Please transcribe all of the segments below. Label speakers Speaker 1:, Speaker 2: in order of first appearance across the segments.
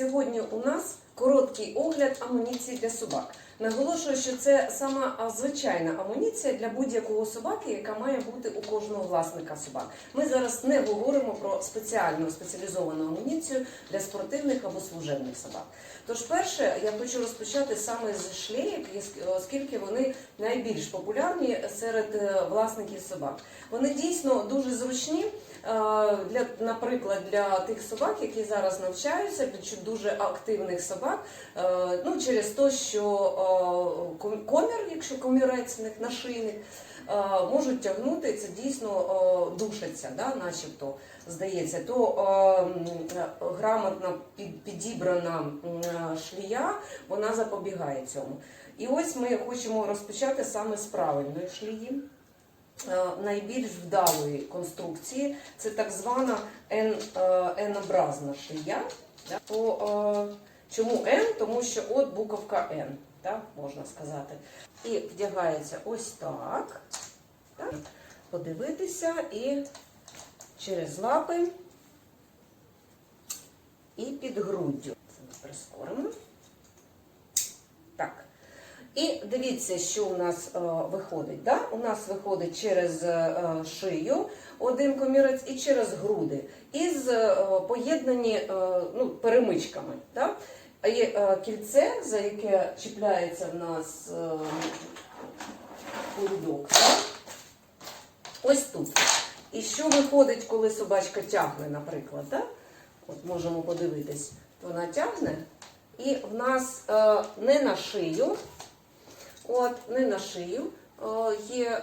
Speaker 1: Сьогодні у нас короткий огляд амуніції для собак. Наголошую, що це сама звичайна амуніція для будь-якого собаки, яка має бути у кожного власника собак. Ми зараз не говоримо про спеціальну спеціалізовану амуніцію для спортивних або служебних собак. Тож, перше, я хочу розпочати саме з шлеїк, оскільки вони найбільш популярні серед е, власників собак. Вони дійсно дуже зручні. Е, Для, наприклад, для тих собак, які зараз навчаються, дуже активних собак, е, ну через те, що е, комір, якщо комірець в них можуть тягнути, це дійсно душаться, да, начебто здається, то грамотно підібрана шлія, вона запобігає цьому. І ось ми хочемо розпочати саме з правильної шлії. Е, Найбільш вдалої конструкції це так звана е, N-образна шлія. Да? По, е, чому N? Тому що от буковка N, так, можна сказати. І вдягається ось так. так. Подивитися і через лапи і під груддю. Це ми прискоримо. Так. І дивіться, що у нас е, виходить. Да? У нас виходить через е, шию один комірець і через груди. Із е, поєднані е, ну, перемичками. Да? Е, кільце, за яке чіпляється в нас е, повідок. Ось тут. І що виходить, коли собачка тягне, наприклад, да? От можемо подивитись, вона тягне, і в нас е, не на шию, от, не на шию е, є е,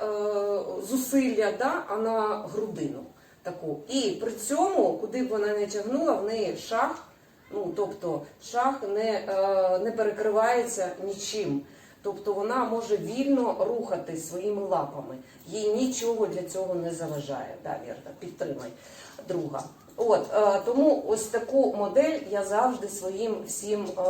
Speaker 1: зусилля, да, а на грудину таку. І при цьому, куди б вона не тягнула, в неї шах, ну тобто шах не, е, не перекривається нічим. Тобто вона може вільно рухати своїми лапами. Їй нічого для цього не заважає. Да, Вірта, підтримай друга. От е, тому ось таку модель я завжди своїм всім е,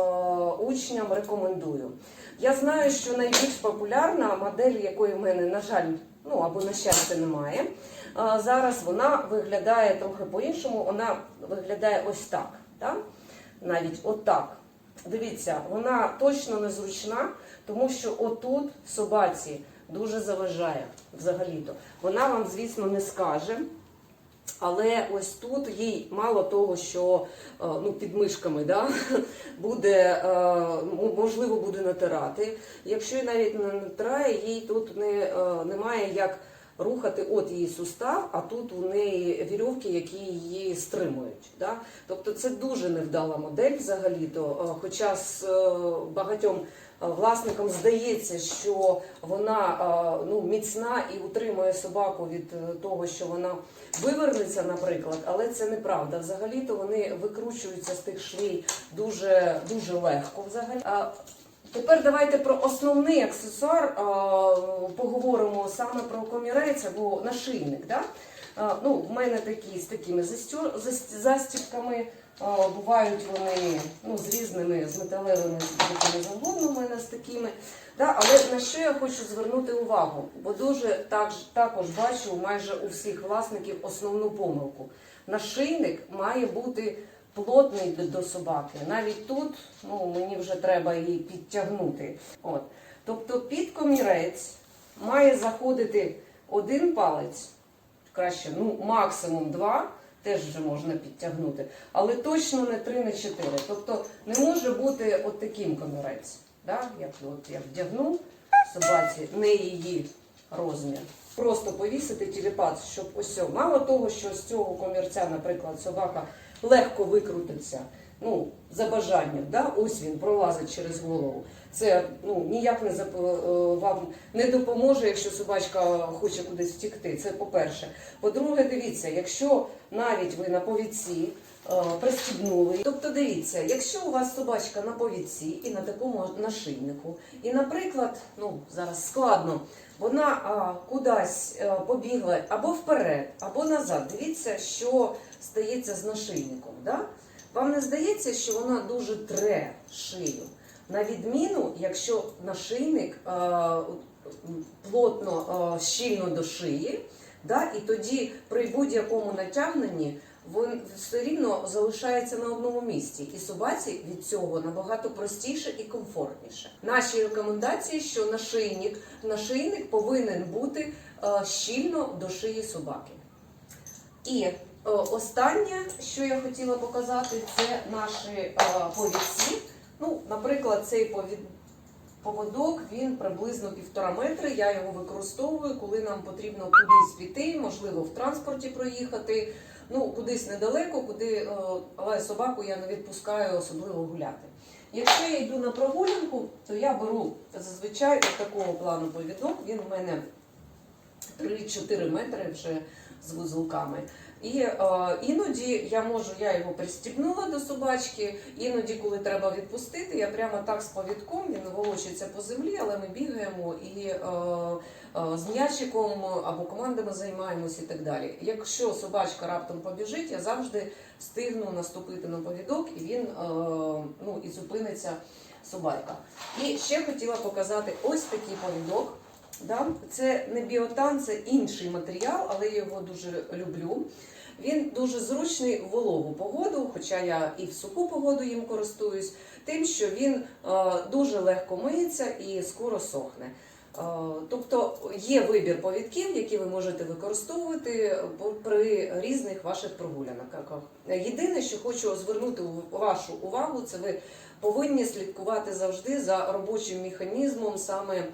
Speaker 1: учням рекомендую. Я знаю, що найбільш популярна модель, якої в мене, на жаль, ну або на щастя немає. е, зараз вона виглядає трохи по-іншому. Вона виглядає ось так. Так? Навіть отак. Дивіться, вона точно незручна, тому що отут собаці дуже заважає взагалі-то. Вона вам, звісно, не скаже. Але ось тут їй мало того, що е, ну, під мишками да, буде, е, можливо, буде натирати. Якщо й навіть не натирає, їй тут не, е, немає як рухати от її сустав, а тут у неї вірьовки, які її стримують. Да? Тобто це дуже невдала модель взагалі-то. Е, Хоча з е, багатьом е, власникам здається, що вона ну, міцна і утримує собаку від того, що вона вивернеться, наприклад, але це неправда. Взагалі-то вони викручуються з тих швій дуже, дуже легко. Взагалі. Тепер давайте про основний аксесуар а, поговоримо саме про комірець або нашийник. Да? А, ну, в мене такі з такими застю- зас- застібками. а, Бувають вони ну, з різними, з металевими, з завгодно в мене з такими. Да? Але на що я хочу звернути увагу? Бо дуже так, також бачу майже у всіх власників основну помилку. Нашийник має бути плотний до, собаки. Навіть тут ну, мені вже треба її підтягнути. От. Тобто під комірець має заходити один палець, краще, ну, максимум два, теж вже можна підтягнути, але точно не три, не чотири. Тобто не може бути от таким комірець. Да? Як от я вдягну собаці, не її розмір. Просто повісити телепат, щоб ось мало того, що з цього комірця, наприклад, собака легко викрутиться. Ну, за бажанням, да? ось він пролазить через голову. Це ну, ніяк не зап... е, вам не допоможе, якщо собачка хоче кудись втікти. Це по-перше. По-друге, дивіться, якщо навіть ви на повідці пристібнули, тобто дивіться, якщо у вас собачка на повідці і на такому нашийнику, і, наприклад, ну зараз складно, вона а, кудись е, побігла або вперед, або назад. Дивіться, що стається з нашийником. Да? Вам не здається, що вона дуже тре шию? На відміну, якщо нашийник е, плотно, е, щільно до шиї, да, і тоді при будь-якому натягненні він все рівно залишається на одному місці, і собаці від цього набагато простіше і комфортніше. Наші рекомендації, що нашийник, нашийник повинен бути е, щільно до шиї собаки. І е, останнє, що я хотіла показати, це наші е, повідці. Ну, наприклад, цей повід, поводок він приблизно півтора метри. Я його використовую, коли нам потрібно кудись піти, можливо, в транспорті проїхати. Ну, кудись недалеко, куди, е, але собаку я не відпускаю особливо гуляти. Якщо я йду на прогулянку, то я беру зазвичай такого плану повідок. Він у мене 3-4 метри вже з вузелками. І е, іноді я можу, я його пристібнула до собачки, іноді, коли треба відпустити, я прямо так з повідком, він волочиться по землі, але ми бігаємо і е, е, з м'ячиком або командами займаємось і так далі. Якщо собачка раптом побіжить, я завжди встигну наступити на повідок, і він е, ну, і зупиниться собака. І ще хотіла показати ось такий повідок. Да? Це не біотан, це інший матеріал, але я його дуже люблю. Він дуже зручний в вологу погоду, хоча я і в суху погоду їм користуюсь, тим, що він е, дуже легко миється і скоро сохне. Е, Тобто є вибір повідків, які ви можете використовувати при різних ваших прогулянках. Єдине, що хочу звернути вашу увагу, це ви повинні слідкувати завжди за робочим механізмом саме е,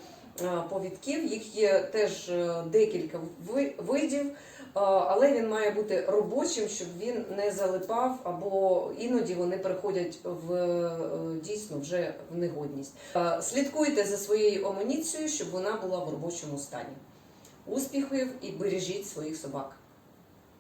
Speaker 1: повідків. Їх є теж е, декілька ви- видів, е, але він має бути робочим, щоб він не залипав, або іноді вони переходять в е, дійсно вже в негодність. Е, Слідкуйте за своєю амуніцією, щоб вона була в робочому стані. Успіхів і бережіть своїх собак.